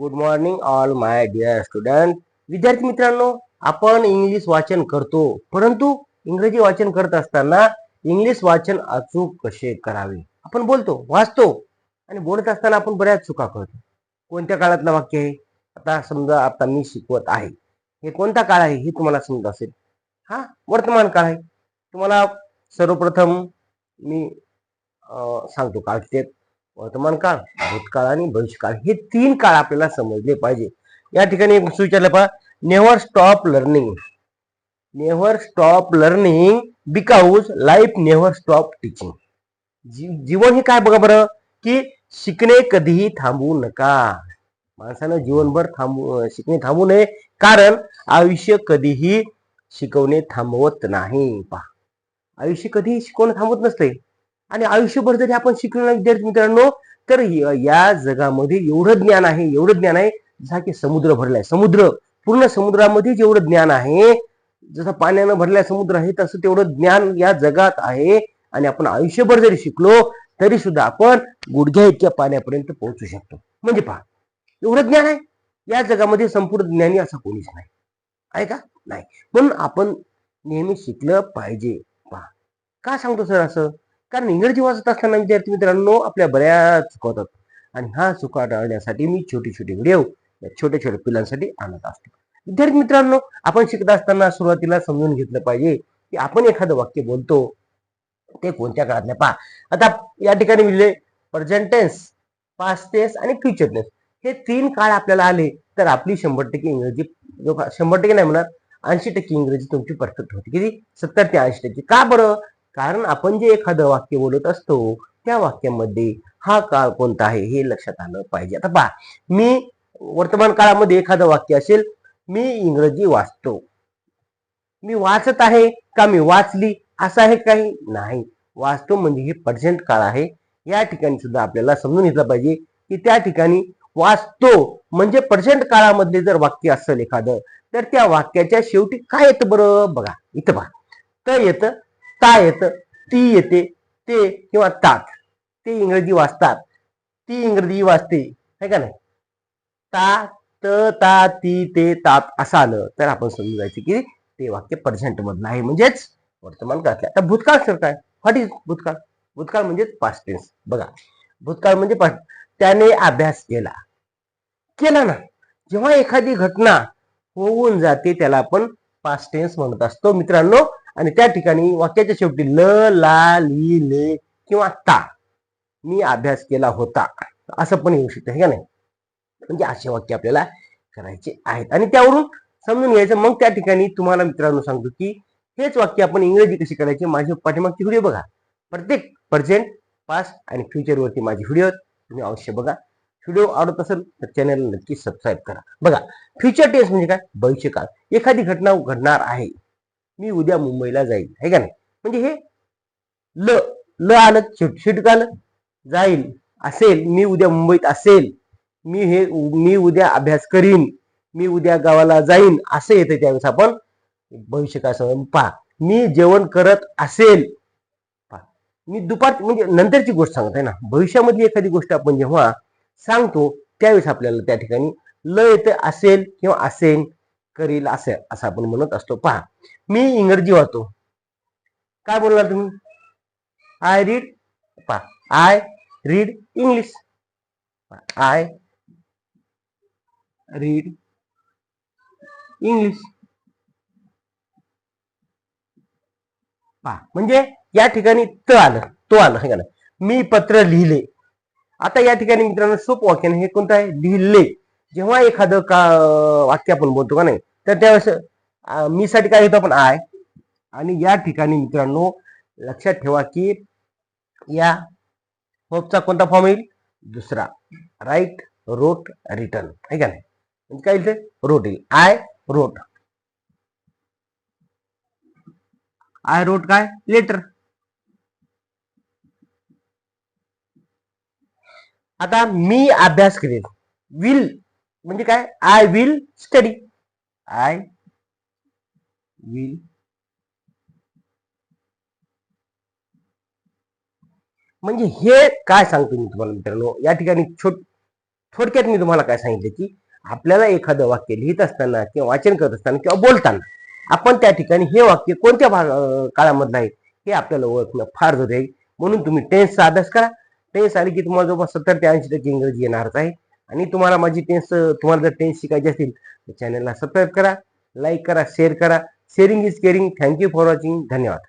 Good morning all my dear student विद्यार्थी मित्रांनो आपण इंग्लिश वाचन करतो परंतु इंग्रजी वाचन करत असताना इंग्लिश वाचन अचूक कसे करावे? आपण बोलतो वाचतो आणि बोलत असताना आपण बऱ्याच चुका करतो. कोणत्या काळातलं वाक्य आहे? आता समजा आता मी शिकवत आहे. हे कोणता काळ आहे? हे तुम्हाला समजत असेल. हा वर्तमान काळ आहे. तुम्हाला सर्वप्रथम मी सांगतो काळ ते वर्तमान काळ भूतकाळ आणि भविष्यकाळ हे तीन काळ आपल्याला समजले पाहिजे. या ठिकाणी एक विचारलं पहा. Never stop learning never stop learning because life never stop teaching जीवन हे काय बघा बरं? की शिकणे कधीही थांबवू नका. माणसानं जीवनभर थांबू शिकणे थांबू नये. कारण आयुष्य कधीही शिकवणे थांबवत नाही. पहा. आयुष्य कधीही शिकवणं थांबवत नसते. आणि आयुष्यभर जरी आपण शिकलो ना विद्यार्थी मित्रांनो तर या जगामध्ये एवढं ज्ञान आहे एवढं ज्ञान आहे जसा की समुद्र भरलाय. समुद्र पूर्ण समुद्रामध्ये जेवढं ज्ञान आहे जसं पाण्यानं भरलाय समुद्र आहे तसं तेवढं ज्ञान या जगात आहे. आणि आपण आयुष्यभर जरी शिकलो तरी सुद्धा आपण गुडघ्या इतक्या पाण्यापर्यंत पोहोचू शकतो. म्हणजे पहा एवढं ज्ञान आहे? या जगामध्ये संपूर्ण ज्ञानी असा कोणीच नाही. आहे का? नाही. म्हणून आपण नेहमी शिकलं पाहिजे. पहा. का सांगतो सर असं? कारण इंग्रजी वाचत असताना विद्यार्थी मित्रांनो आपल्या बऱ्याच चुका होतात आणि ह्या चुका टाळण्यासाठी मी छोटे छोटे व्हिडिओ या छोट्या छोट्या पिलांसाठी आणत असतो. विद्यार्थी मित्रांनो आपण शिकत असताना सुरुवातीला समजून घेतलं पाहिजे की आपण एखादं वाक्य बोलतो ते कोणत्या काळातलं पहा. आता या ठिकाणी लिहिले प्रजेंटेन्स टेन्स पास्ट टेन्स आणि फ्युचर टेन्स हे तीन काळ आपल्याला आले तर आपली शंभर टक्के इंग्रजी शंभर टक्के नाही म्हणणार ऐंशी टक्के इंग्रजी तुमची परफेक्ट होती. किती? सत्तर ते ऐंशी टक्के. का बरं? कारण आपण जे एखादं वाक्य बोलत असतो त्या वाक्यामध्ये हा काळ कोणता आहे हे लक्षात आलं पाहिजे. आता पहा मी वर्तमान काळामध्ये एखादं वाक्य असेल मी इंग्रजी वाचतो. मी वाचत आहे का मी वाचली असं आहे काही? नाही. वाचतो म्हणजे हे प्रेझेंट काळ आहे. या ठिकाणी सुद्धा आपल्याला समजून घेतलं पाहिजे की त्या ठिकाणी वाचतो म्हणजे प्रेझेंट काळामधले जर वाक्य असेल एखादं तर त्या वाक्याच्या शेवटी काय येतं बरं? बघा इथं पहा. तर येतं ता येतं? ती येते ते किंवा तात. ते इंग्रजी वाचतात. ती इंग्रजी वाचते है का नाही? ता त ता ती ते तात असं आलं तर आपण समजून जायचं की ते वाक्य प्रेझेंट मधलं आहे. म्हणजेच वर्तमान काळातले. आता भूतकाळ सर काय? व्हॉट इज भूतकाळ? भूतकाळ म्हणजेच पास्ट टेन्स बघा. भूतकाळ म्हणजे त्याने अभ्यास केला. केला ना. जेव्हा एखादी घटना होऊन जाते त्याला आपण पास्ट टेन्स म्हणत असतो. मित्रांनो आणि त्या ठिकाणी वाक्याच्या शेवटी ल ला ली ले किंवा ता मी अभ्यास केला होता. असं पण येऊ शकतं हे का नाही? म्हणजे असे वाक्य आपल्याला करायचे आहेत. आणि त्यावरून समजून घ्यायचं मग त्या ठिकाणी तुम्हाला मित्रांनो सांगतो की हेच वाक्य आपण इंग्रजी कशी करायचे माझे पाठीमागची व्हिडिओ बघा. प्रत्येक प्रेझेंट पास्ट आणि फ्युचरवरती माझी माझे व्हिडिओ तुम्ही अवश्य बघा. व्हिडिओ आवडत असेल तर चॅनल नक्की सबस्क्राईब करा. बघा फ्युचर टेन्स म्हणजे काय? भविष्यकाळ. एखादी घटना घडणार आहे. मी उद्या मुंबईला जाईल आहे का नाही? म्हणजे हे ल ल आलं शेट आलं? जाईल. असेल मी उद्या मुंबईत असेल. मी हे मी उद्या अभ्यास करीन. मी उद्या गावाला जाईन. असं येतं त्यावेळेस आपण भविष्यकाळ समज पहा. मी जेवण करत असेल. पहा, मी दुपार म्हणजे नंतरची गोष्ट सांगत आहे ना. भविष्यामधली एखादी गोष्ट आपण जेव्हा सांगतो त्यावेळेस आपल्याला त्या ठिकाणी ल येतं असेल किंवा असेल करील असं असं आपण म्हणत असतो. पहा मी इंग्रजी वाचतो. काय बोलणार तुम्ही? आय रीड पहा I read English I read English पहा म्हणजे या ठिकाणी त आलं तो आलं हे का मी पत्र लिहिले. आता या ठिकाणी मित्रांनो सोप वाक्य हे कोणतं आहे? लिहिले. जेव्हा एखादं का वाक्य आपण बोलतो का नाही तर त्यावेळेस मी साठी काय होतं पण आय. आणि या ठिकाणी मित्रांनो लक्षात ठेवा की या होपचा कोणता फॉर्म येईल? दुसरा. राईट रोट रिटर्न आहे का नाही? म्हणजे काय येईल रोट येईल. आय रोट आय रोट काय? लेटर आता मी अभ्यास करेल विल म्हणजे काय? I will study I will म्हणजे हे काय सांगतो मी तुम्हाला मित्रांनो? या ठिकाणी छोट थोडक्यात मी तुम्हाला काय सांगितलं की आपल्याला एखादं वाक्य लिहित असताना किंवा वाचन करत असताना किंवा बोलताना आपण त्या ठिकाणी हे वाक्य कोणत्या भाग काळामधलं आहे हे आपल्याला ओळखणं फार जरुरी आहे. म्हणून तुम्ही टेन्सचा अभ्यास करा. टेन्स आली की तुम्हाला जवळपास सत्तर ते ऐंशी टक्के इंग्रजी येणारच आहे. आणि तुम्हाला माझी टेन्स तुम्हाला जर टेन्स शिकायची असतील तर चॅनलला सबस्क्राईब करा लाईक करा शेअर करा. Sharing is caring thank you for watching धन्यवाद.